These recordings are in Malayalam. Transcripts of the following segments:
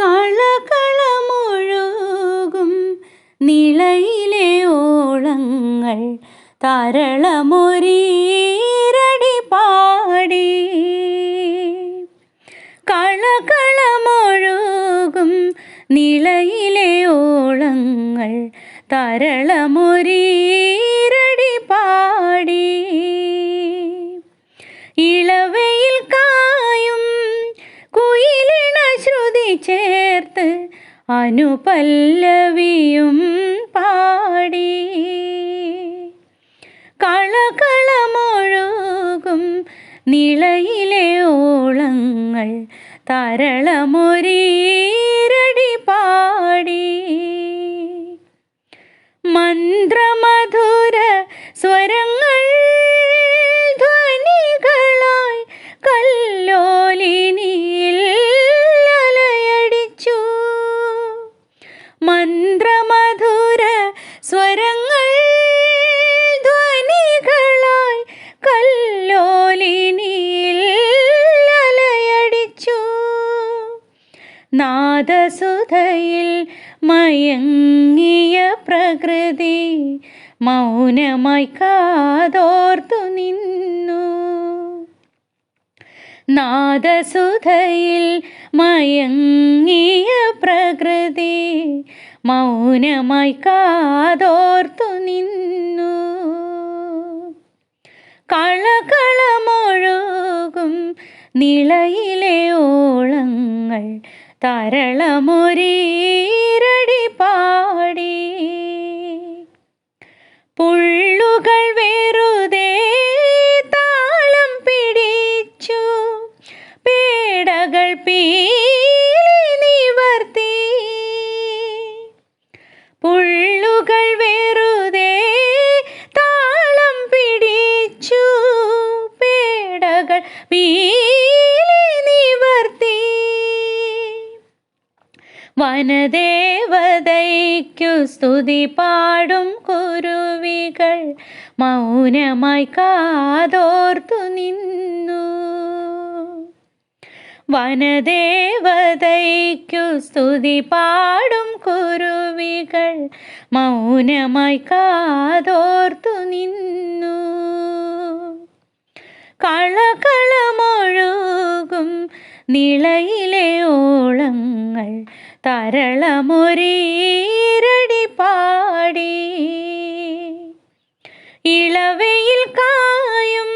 കളകളമൊഴുകും. നിളയിലെ ഓളങ്ങൾ തരളമൊരീരടി പാടി. കളകളമൊഴുകും. നിളയിലെ ഓളങ്ങൾ തരളമൊരീരടി പാടി. ഇളവയിൽ ചേർത്ത് അനുപല്ലവിയും പാടി. കളകളമൊഴുകും നിളയിലെ ഓളങ്ങൾ തരളമൊരീരടി നാദസുധയിൽ മയങ്ങിയ പ്രകൃതി മൗനമായി കാതോർത്തു നിന്നു. നാദസുധയിൽ മയങ്ങിയ പ്രകൃതി മൗനമായി കാതോർത്തു നിന്നു. കളകളമൊഴുകും നിളയിലെ ഓളങ്ങൾ തരളമൊരീരടി പാടി. പുള്ളുകൾ വെറുതെ താളം പിടിച്ചു. പേടകൾ പീലി വനദേവതയ്ക്കു സ്തുതി പാടും കുരുവികൾ. മൗനമായി കാതോർത്തു നിന്നു. വനദേവതയ്ക്കു സ്തുതി പാടും കുരുവികൾ. മൗനമായി കാതോർത്തു നിന്നു. കളകളമൊഴുകും ഓളങ്ങൾ തരളമൊരീരടി പാടി. ഇളവയിൽ കായും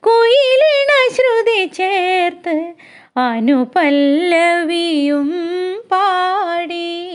കുയിലിണ ശ്രുതി ചേർത്ത് അനുപല്ലവിയും പാടി.